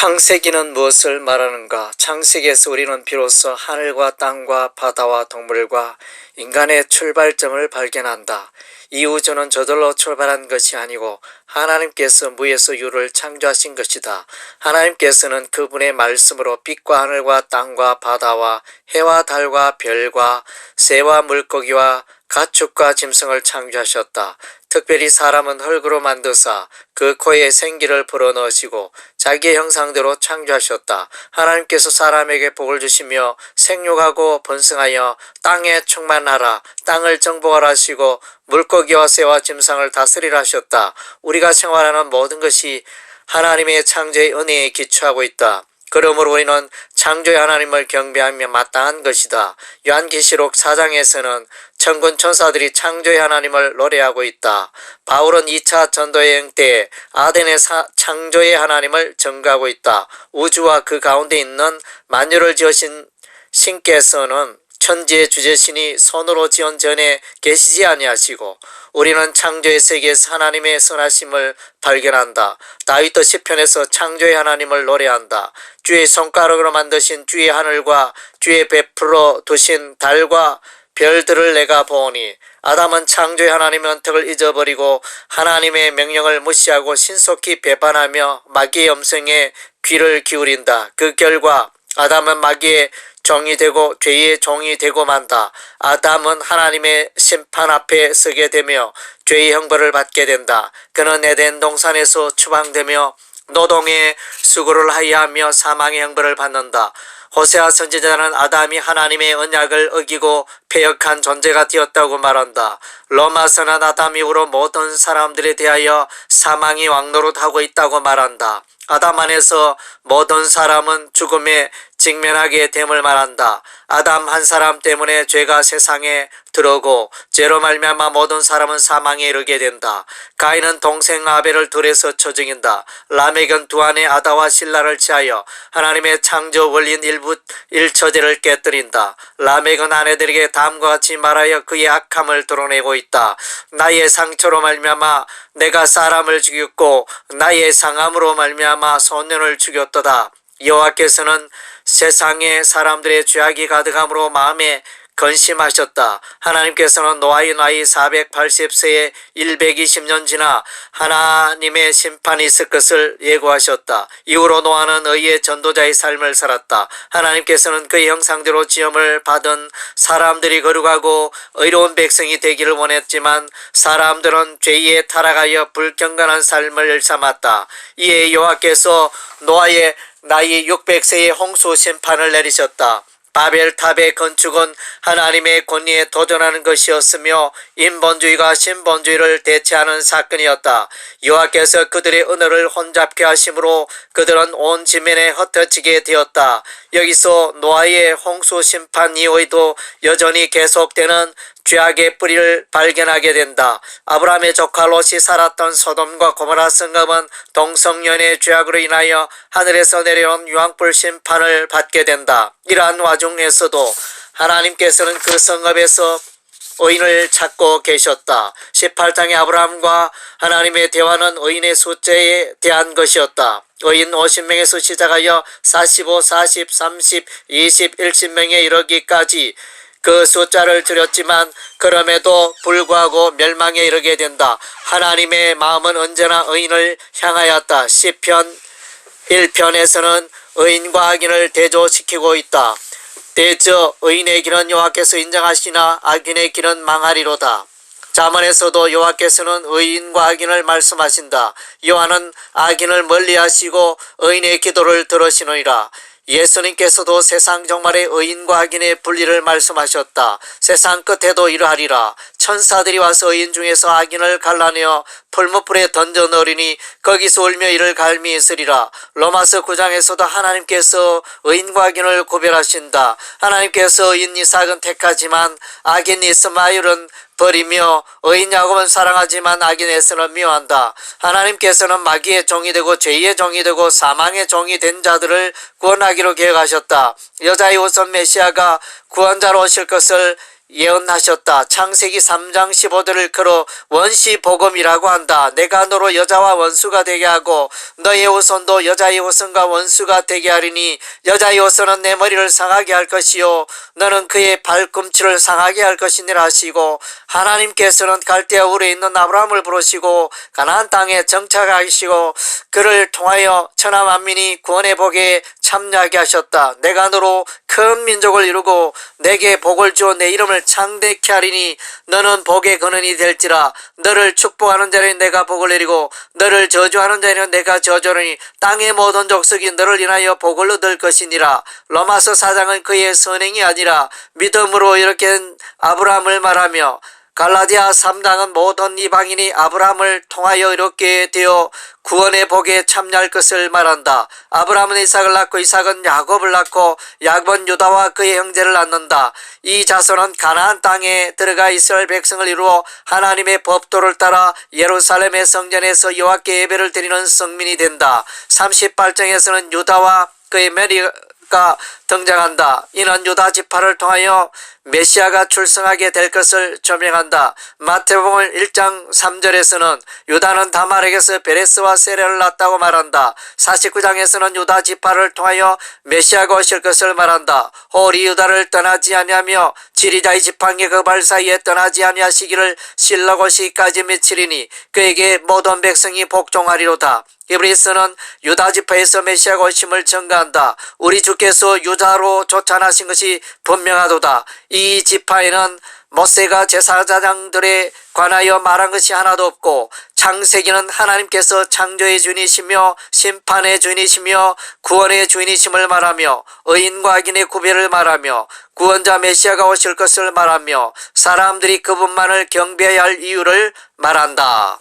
창세기는 무엇을 말하는가? 창세기에서 우리는 비로소 하늘과 땅과 바다와 동물과 인간의 출발점을 발견한다. 이 우주는 저절로 출발한 것이 아니고 하나님께서 무에서 유를 창조하신 것이다. 하나님께서는 그분의 말씀으로 빛과 하늘과 땅과 바다와 해와 달과 별과 새와 물고기와 가축과 짐승을 창조하셨다. 특별히 사람은 흙으로 만드사 그 코에 생기를 불어넣으시고 자기의 형상대로 창조하셨다. 하나님께서 사람에게 복을 주시며 생육하고 번성하여 땅에 충만하라. 땅을 정복하라 하시고 물고기와 새와 짐승을 다스리라 하셨다. 우리가 생활하는 모든 것이 하나님의 창조의 은혜에 기초하고 있다. 그러므로 우리는 창조의 하나님을 경배하며 마땅한 것이다. 요한계시록 4장에서는 천군 천사들이 창조의 하나님을 노래하고 있다. 바울은 2차 전도여행 때 아덴의 사, 창조의 하나님을 증거하고 있다. 우주와 그 가운데 있는 만유를 지으신 신께서는 천지의 주제신이 손으로 지은 전에 계시지 아니하시고 우리는 창조의 세계에서 하나님의 선하심을 발견한다. 다윗도 시편에서 창조의 하나님을 노래한다. 주의 손가락으로 만드신 주의 하늘과 주의 베풀어 두신 달과 별들을 내가 보니 아담은 창조의 하나님의 언택을 잊어버리고 하나님의 명령을 무시하고 신속히 배반하며 마귀의 음성에 귀를 기울인다. 그 결과 아담은 마귀의 종이 되고 죄의 종이 되고 만다. 아담은 하나님의 심판 앞에 서게 되며 죄의 형벌을 받게 된다. 그는 에덴 동산에서 추방되며 노동의 수고를 하여하며 사망의 형벌을 받는다. 호세아 선지자는 아담이 하나님의 언약을 어기고 폐역한 존재가 되었다고 말한다. 로마서는 아담 이후로 모든 사람들에 대하여 사망이 왕노릇하고 있다고 말한다. 아담 안에서 모든 사람은 죽음에 직면하게 됨을 말한다. 아담 한 사람 때문에 죄가 세상에 들어오고 죄로 말미암아 모든 사람은 사망에 이르게 된다. 가인은 동생 아벨을 둘에서 처증인다. 라멕은 두 아내 아다와 신라를 취하여 하나님의 창조 원리인 일부 일처제를 깨뜨린다. 라멕은 아내들에게 다음과 같이 말하여 그의 악함을 드러내고 있다. 나의 상처로 말미암아 내가 사람을 죽였고 나의 상함으로 말미암아 소년을 죽였도다. 여호와께서는 세상에 사람들의 죄악이 가득함으로 마음에 건심하셨다. 하나님께서는 노아의 나이 480세에 120년 지나 하나님의 심판이 있을 것을 예고하셨다. 이후로 노아는 의의 전도자의 삶을 살았다. 하나님께서는 그의 형상대로 지음을 받은 사람들이 거룩하고 의로운 백성이 되기를 원했지만 사람들은 죄에 타락하여 불경건한 삶을 삼았다. 이에 여호와께서 노아의 나이 600세의 홍수 심판을 내리셨다. 바벨탑의 건축은 하나님의 권위에 도전하는 것이었으며 인본주의가 신본주의를 대체하는 사건이었다. 여호와께서 그들의 언어를 혼잡케 하심으로 그들은 온 지면에 흩어지게 되었다. 여기서 노아의 홍수 심판 이후에도 여전히 계속되는 죄악의 뿌리를 발견하게 된다. 아브라함의 조카 롯이 살았던 소돔과 고모라 성읍은 동성연의 죄악으로 인하여 하늘에서 내려온 유황불 심판을 받게 된다. 이러한 와중에서도 하나님께서는 그 성읍에서 의인을 찾고 계셨다. 18장의 아브라함과 하나님의 대화는 의인의 숫자에 대한 것이었다. 의인 50명에서 시작하여 45, 40, 30, 20, 10명에 이르기까지 그 숫자를 줄였지만 그럼에도 불구하고 멸망에 이르게 된다. 하나님의 마음은 언제나 의인을 향하였다. 시편 1편에서는 의인과 악인을 대조시키고 있다. 대저 의인의 길은 여호와께서 인정하시나 악인의 길은 망하리로다. 자문에서도 여호와께서는 의인과 악인을 말씀하신다. 여호와는 악인을 멀리하시고 의인의 기도를 들으시느니라. 예수님께서도 세상 종말의 의인과 악인의 분리를 말씀하셨다. 세상 끝에도 이러하리라. 천사들이 와서 의인 중에서 악인을 갈라내어 풀무불에 던져 넣으리니 거기서 울며 이를 갈미 있으리라. 로마서 9장에서도 하나님께서 의인과 악인을 구별하신다. 하나님께서 의인 이삭은 택하지만 악인 이스마엘은 버리며 의인 야곱은 사랑하지만 악인 에서는 미워한다. 하나님께서는 마귀의 종이 되고 죄의 종이 되고 사망의 종이 된 자들을 구원하기로 계획하셨다. 여자의 우선 메시아가 구원자로 오실 것을 예언하셨다. 창세기 3장 15절을 걸어 원시 복음이라고 한다. 내가 너로 여자와 원수가 되게 하고 너의 후손도 여자의 후손과 원수가 되게 하리니 여자의 후손은 내 머리를 상하게 할 것이요 너는 그의 발꿈치를 상하게 할 것이니라 하시고 하나님께서는 갈대아 우에 있는 아브라함을 부르시고 가나안 땅에 정착하시고 그를 통하여 천하 만민이 구원의 복에 참여하게 하셨다. 내가 너로 큰 민족을 이루고 내게 복을 주어 내 이름을 창대케 하리니 너는 복의 근원이 될지라. 너를 축복하는 자는 내가 복을 내리고 너를 저주하는 자는 내가 저주하니 땅의 모든 족속이 너를 인하여 복을 얻을 것이니라. 로마서 사장은 그의 선행이 아니라 믿음으로 이렇게 된 아브라함을 말하며 갈라디아 3장은 모든 이방인이 아브라함을 통하여 이렇게 되어 구원의 복에 참여할 것을 말한다. 아브라함은 이삭을 낳고 이삭은 야곱을 낳고 야곱은 유다와 그의 형제를 낳는다. 이 자손은 가나안 땅에 들어가 이스라엘 백성을 이루어 하나님의 법도를 따라 예루살렘의 성전에서 여호와께 예배를 드리는 성민이 된다. 38장에서는 유다와 그의 메리가 등장한다. 이는 유다 지파를 통하여 메시아가 출생하게 될 것을 조명한다. 마태복음 1장 3절에서는 유다는 다말에게서 베레스와 세레를 낳았다고 말한다. 49장에서는 유다 지파를 통하여 메시아가 오실 것을 말한다. 홀이 유다를 떠나지 아니하며 지리자의 지팡이 그발 사이에 떠나지 아니하시기를 신라고 시까지 미치리니 그에게 모든 백성이 복종하리로다. 히브리스는 유다 지파에서 메시아가 오심을 증가한다. 우리 주께서 유 다로 쫓아나신 것이 분명하도다. 이 지파에는 모세가 제사장들에 관하여 말한 것이 하나도 없고 창세기는 하나님께서 창조의 주인이시며 심판의 주인이시며 구원의 주인이심을 말하며 의인과 악인의 구별을 말하며 구원자 메시아가 오실 것을 말하며 사람들이 그분만을 경배해야 할 이유를 말한다.